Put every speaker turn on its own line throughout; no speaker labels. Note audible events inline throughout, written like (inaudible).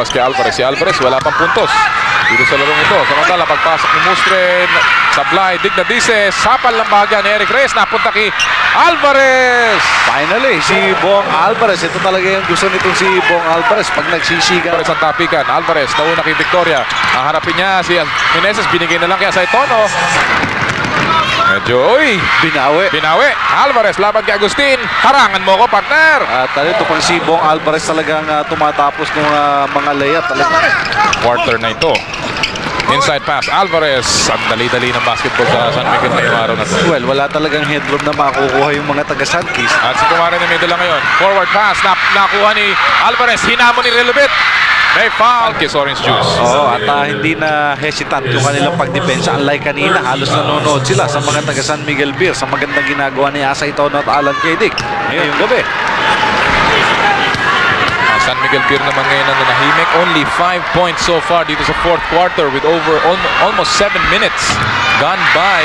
Lumabas kay Alvarez. Si Alvarez wala pang puntos. Dito sa larong ito. Samantala, pagpasok ni Mustre, sablay, dig na dice, sapal ng bahagya ni Eric Reyes, napunta kay Alvarez!
Finally, si Bong Alvarez. Ito talaga yung gusto nitong si Bong Alvarez. Pag nagsisiga.
Alvarez ang tapikan. Alvarez, nauna kay Victoria. Haharapin niya si Meneses, binigay na lang kaya sa Itono. Medyo, uy,
Binawi.
binawi. Alvarez, laban kay Agustin. Harangan mo ko, partner!
At ano, ito pang si Bong Alvarez talagang ah, tumatapos ng ah, mga. Talaga.
Quarter na ito. Inside pass, Alvarez. Ang dali-dali ng basketball sa San Miguel ngayong araw na to.
Well, wala talagang headroom na makukuha yung mga taga Sankis.
At si Kumare na middle lang ngayon. Forward pass, na nakuha ni Alvarez. Hinamon ni Relevit. May foul. Kiss Orange Juice.
Oo, at ah, hindi na hesitant yung kanilang pagdepensa. Unlike kanina, halos nanonood sila sa mga taga San Miguel Beer sa magandang ginagawa ni Asa Itono at Alan Kedick. Ngayong gabi.
Ah, San Miguel Beer naman ngayon ang nanahimik. Only 5 points so far dito sa fourth quarter with over al- almost 7 minutes gone by.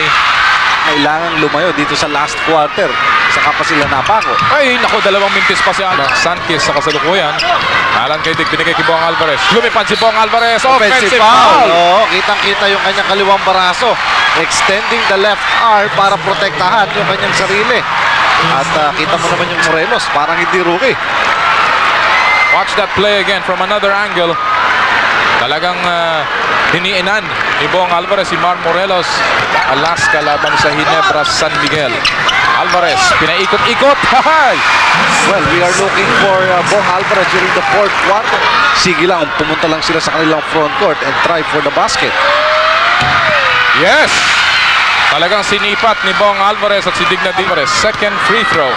Kailangan lumayo dito sa last quarter. Saka pa sila napako.
Ay, nako, dalawang mintis pa si Alan Sanchez sa kasalukuyan. Alan kay Dick, binigay kay Bong Alvarez. Lumipad si Bong Alvarez. Offensive, foul!
Oo, kitang-kita yung kanyang kaliwang baraso. Extending the left arm para protektahan yung kanyang sarili. At ah, kita mo naman yung Morelos, parang hindi rookie.
Watch that play again from another angle. Talagang uh, hiniinan ni Bong Alvarez si Mar Morelos. Alaska laban sa Ginebra San Miguel. Alvarez, pinaikot-ikot. (laughs) Hahay!
Well, we are looking for uh, Bong Alvarez during the fourth quarter. Sige lang, pumunta lang sila sa kanilang front court and try for the basket.
Yes! Talagang sinipat ni Bong Alvarez at si Digna Alvarez. Second free throw.